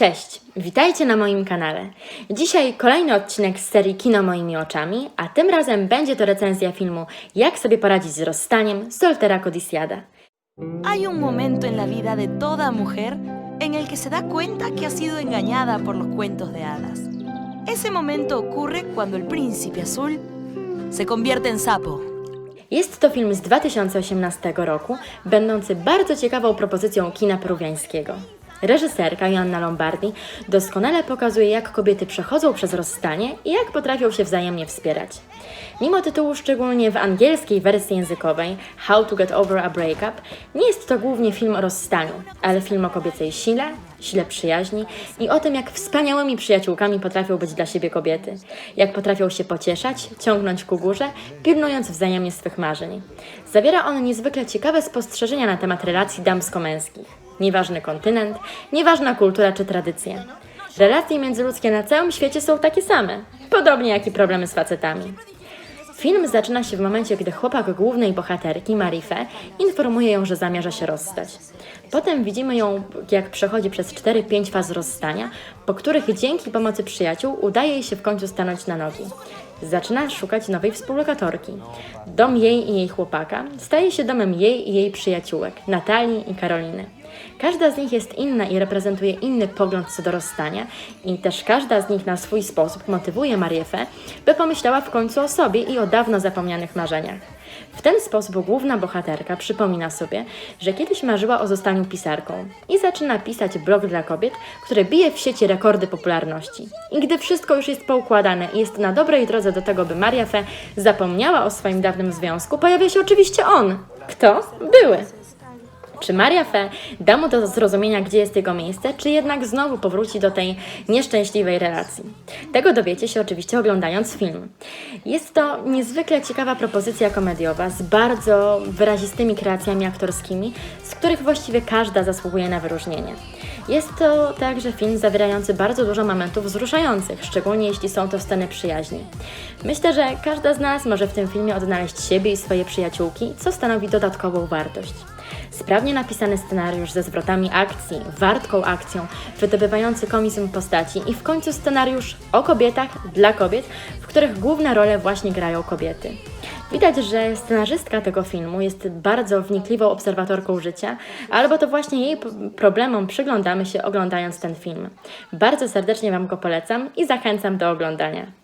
Cześć, witajcie na moim kanale. Dzisiaj kolejny odcinek z serii Kino moimi oczami, a tym razem będzie to recenzja filmu Jak sobie poradzić z rozstaniem Soltera Codiciada. Hay un momento en la vida de toda mujer en el que se da cuenta que ha sido engañada por los cuentos de hadas. Ese momento ocurre cuando el príncipe azul se convierte en sapo. Jest to film z 2018 roku, będący bardzo ciekawą propozycją kina peruwiańskiego. Reżyserka Joanna Lombardi doskonale pokazuje, jak kobiety przechodzą przez rozstanie i jak potrafią się wzajemnie wspierać. Mimo tytułu, szczególnie w angielskiej wersji językowej How to Get Over a Breakup, nie jest to głównie film o rozstaniu, ale film o kobiecej sile, sile przyjaźni i o tym, jak wspaniałymi przyjaciółkami potrafią być dla siebie kobiety, jak potrafią się pocieszać, ciągnąć ku górze, pilnując wzajemnie swych marzeń. Zawiera on niezwykle ciekawe spostrzeżenia na temat relacji damsko-męskich. Nieważny kontynent, nieważna kultura czy tradycje. Relacje międzyludzkie na całym świecie są takie same, podobnie jak i problemy z facetami. Film zaczyna się w momencie, gdy chłopak głównej bohaterki, Marife, informuje ją, że zamierza się rozstać. Potem widzimy ją, jak przechodzi przez 4-5 faz rozstania, po których dzięki pomocy przyjaciół udaje jej się w końcu stanąć na nogi. Zaczyna szukać nowej współlokatorki. Dom jej i jej chłopaka staje się domem jej i jej przyjaciółek, Natalii i Karoliny. Każda z nich jest inna i reprezentuje inny pogląd co do rozstania i też każda z nich na swój sposób motywuje Mariefę, by pomyślała w końcu o sobie i o dawno zapomnianych marzeniach. W ten sposób główna bohaterka przypomina sobie, że kiedyś marzyła o zostaniu pisarką i zaczyna pisać blog dla kobiet, który bije w sieci rekordy popularności. I gdy wszystko już jest poukładane i jest na dobrej drodze do tego, by Maria Fe zapomniała o swoim dawnym związku, pojawia się oczywiście on. Kto? Były. Czy Maria Fe da mu do zrozumienia, gdzie jest jego miejsce, czy jednak znowu powróci do tej nieszczęśliwej relacji? Tego dowiecie się oczywiście oglądając film. Jest to niezwykle ciekawa propozycja komediowa z bardzo wyrazistymi kreacjami aktorskimi, z których właściwie każda zasługuje na wyróżnienie. Jest to także film zawierający bardzo dużo momentów wzruszających, szczególnie jeśli są to sceny przyjaźni. Myślę, że każda z nas może w tym filmie odnaleźć siebie i swoje przyjaciółki, co stanowi dodatkową wartość. Sprawnie napisany scenariusz ze zwrotami akcji, wartką akcją, wydobywający komizm postaci i w końcu scenariusz o kobietach dla kobiet, w których główne role właśnie grają kobiety. Widać, że scenarzystka tego filmu jest bardzo wnikliwą obserwatorką życia, albo to właśnie jej problemom przyglądamy się oglądając ten film. Bardzo serdecznie Wam go polecam i zachęcam do oglądania.